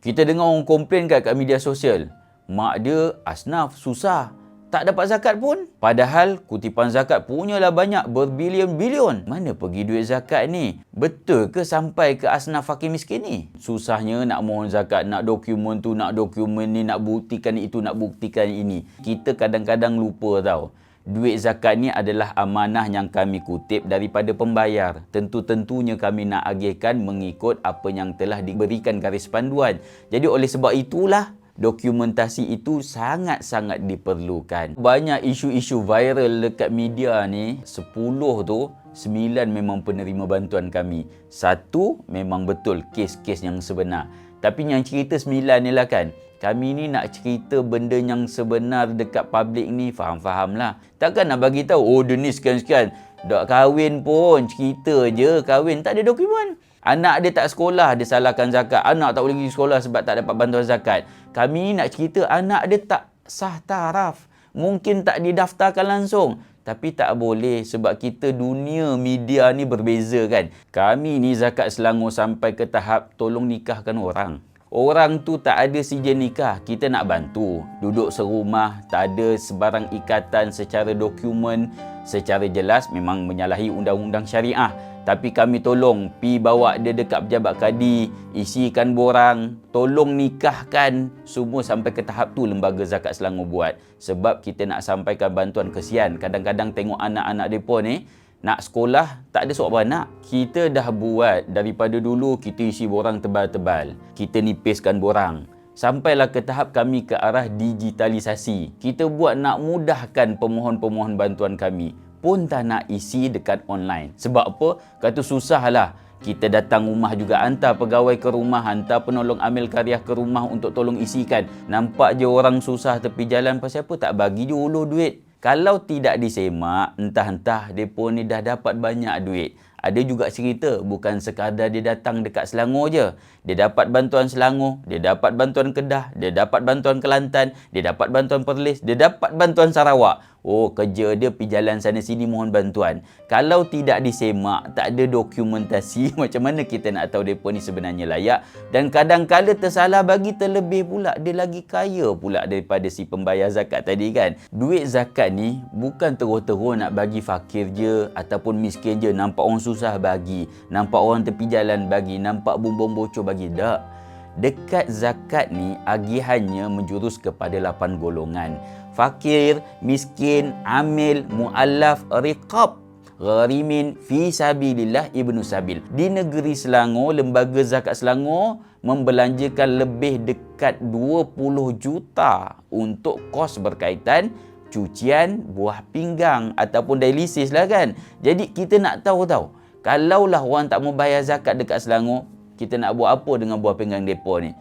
Kita dengar orang komplain kat, kat media sosial. Mak dia asnaf, susah. Tak dapat zakat pun. Padahal kutipan zakat punyalah banyak berbilion-bilion. Mana pergi duit zakat ni? Betul ke sampai ke asnaf fakir miskin ni? Susahnya nak mohon zakat, nak dokumen tu, nak dokumen ni, nak buktikan itu, nak buktikan ini. Kita kadang-kadang lupa tau. Duit zakat ni adalah amanah yang kami kutip daripada pembayar. Tentu-tentunya kami nak agihkan mengikut apa yang telah diberikan garis panduan. Jadi oleh sebab itulah dokumentasi itu sangat-sangat diperlukan. Banyak isu-isu viral dekat media ni, 10 tu 9 memang penerima bantuan kami. Satu memang betul kes-kes yang sebenar. Tapi yang cerita 9 ni lah kan, kami ni nak cerita benda yang sebenar dekat publik ni faham-faham lah. Takkan nak bagi tahu oh dia ni sekian-sekian. Dak kahwin pun cerita je kahwin tak ada dokumen. Anak dia tak sekolah dia salahkan zakat. Anak tak boleh pergi sekolah sebab tak dapat bantuan zakat. Kami nak cerita anak dia tak sah taraf. Mungkin tak didaftarkan langsung. Tapi tak boleh sebab kita dunia media ni berbeza kan. Kami ni zakat Selangor sampai ke tahap tolong nikahkan orang. Orang tu tak ada sijil nikah, kita nak bantu. Duduk serumah, tak ada sebarang ikatan secara dokumen secara jelas memang menyalahi undang-undang syariah. Tapi kami tolong pi bawa dia dekat pejabat kadi, isikan borang, tolong nikahkan semua sampai ke tahap tu lembaga zakat Selangor buat. Sebab kita nak sampaikan bantuan kesian. Kadang-kadang tengok anak-anak depa ni nak sekolah tak ada seorang anak. Kita dah buat daripada dulu kita isi borang tebal-tebal. Kita nipiskan borang. Sampailah ke tahap kami ke arah digitalisasi. Kita buat nak mudahkan pemohon-pemohon bantuan kami. Pun tak nak isi dekat online. Sebab apa? Kata susah lah. Kita datang rumah juga hantar pegawai ke rumah, hantar penolong amil karya ke rumah untuk tolong isikan. Nampak je orang susah tepi jalan pasal apa? Tak bagi je ulu duit. Kalau tidak disemak, entah-entah mereka ni dah dapat banyak duit. Ada juga cerita, bukan sekadar dia datang dekat Selangor je. Dia dapat bantuan Selangor, dia dapat bantuan Kedah, dia dapat bantuan Kelantan, dia dapat bantuan Perlis, dia dapat bantuan Sarawak. Oh, kerja dia pergi jalan sana sini mohon bantuan. Kalau tidak disemak, tak ada dokumentasi, macam mana kita nak tahu mereka ni sebenarnya layak. Dan kadang-kala tersalah bagi terlebih pula, dia lagi kaya pula daripada si pembayar zakat tadi kan. Duit zakat ni bukan terus-terus nak bagi fakir je ataupun miskin je. Nampak orang susah bagi, nampak orang tepi jalan bagi, nampak bumbung bocor bagi. Tak. Dekat zakat ni agihannya menjurus kepada lapan golongan fakir, miskin, amil, muallaf, riqab, gharimin, fi sabilillah, ibnu sabil. Di negeri Selangor, lembaga zakat Selangor membelanjakan lebih dekat 20 juta untuk kos berkaitan cucian buah pinggang ataupun dialisis lah kan. Jadi kita nak tahu tahu. Kalaulah orang tak mau bayar zakat dekat Selangor, kita nak buat apa dengan buah pinggang depo ni?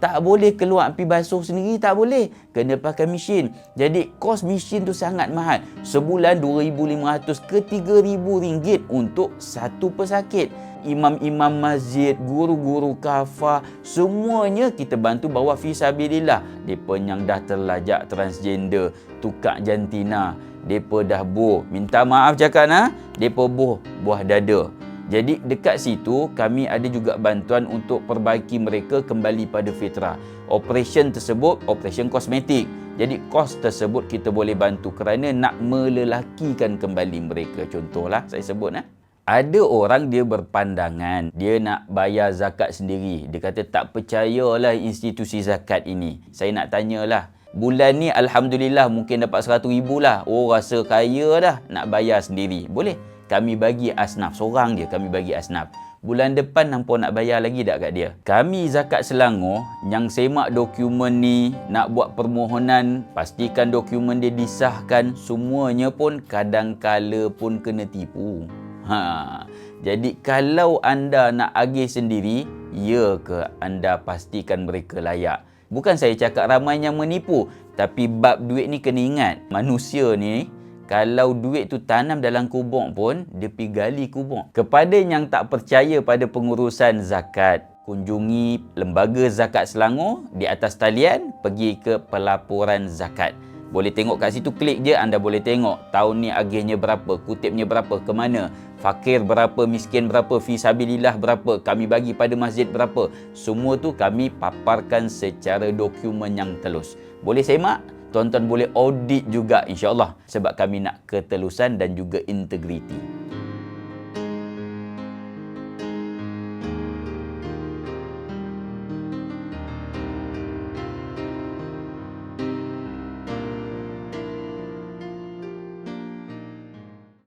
Tak boleh keluar api basuh sendiri tak boleh. Kena pakai mesin. Jadi kos mesin tu sangat mahal. Sebulan 2500 ke 3000 ringgit untuk satu pesakit. Imam-imam masjid guru-guru kafah semuanya kita bantu bawa fi sabilillah. Depa yang dah terlajak transgender tukar jantina depa dah boh. Minta maaf cakap nah. Depa boh buah dada jadi dekat situ kami ada juga bantuan untuk perbaiki mereka kembali pada fitrah. Operation tersebut operation kosmetik. Jadi kos tersebut kita boleh bantu kerana nak melelakikan kembali mereka. Contohlah saya sebut eh. Ada orang dia berpandangan dia nak bayar zakat sendiri. Dia kata tak percayalah institusi zakat ini. Saya nak tanyalah. Bulan ni Alhamdulillah mungkin dapat 100 ribu lah. Oh rasa kaya dah nak bayar sendiri. Boleh? Kami bagi asnaf. Seorang dia kami bagi asnaf. Bulan depan nampak nak bayar lagi tak kat dia? Kami zakat Selangor yang semak dokumen ni nak buat permohonan pastikan dokumen dia disahkan semuanya pun kadang-kala pun kena tipu. Ha. Jadi kalau anda nak agih sendiri ya ke anda pastikan mereka layak? Bukan saya cakap ramai yang menipu tapi bab duit ni kena ingat. Manusia ni kalau duit tu tanam dalam kubur pun, dia pergi gali kubur. Kepada yang tak percaya pada pengurusan zakat, kunjungi lembaga zakat Selangor di atas talian, pergi ke pelaporan zakat. Boleh tengok kat situ, klik je anda boleh tengok tahun ni agihnya berapa, kutipnya berapa, ke mana, fakir berapa, miskin berapa, fi sabilillah berapa, kami bagi pada masjid berapa. Semua tu kami paparkan secara dokumen yang telus. Boleh semak? Tuan-tuan boleh audit juga insya-Allah sebab kami nak ketelusan dan juga integriti.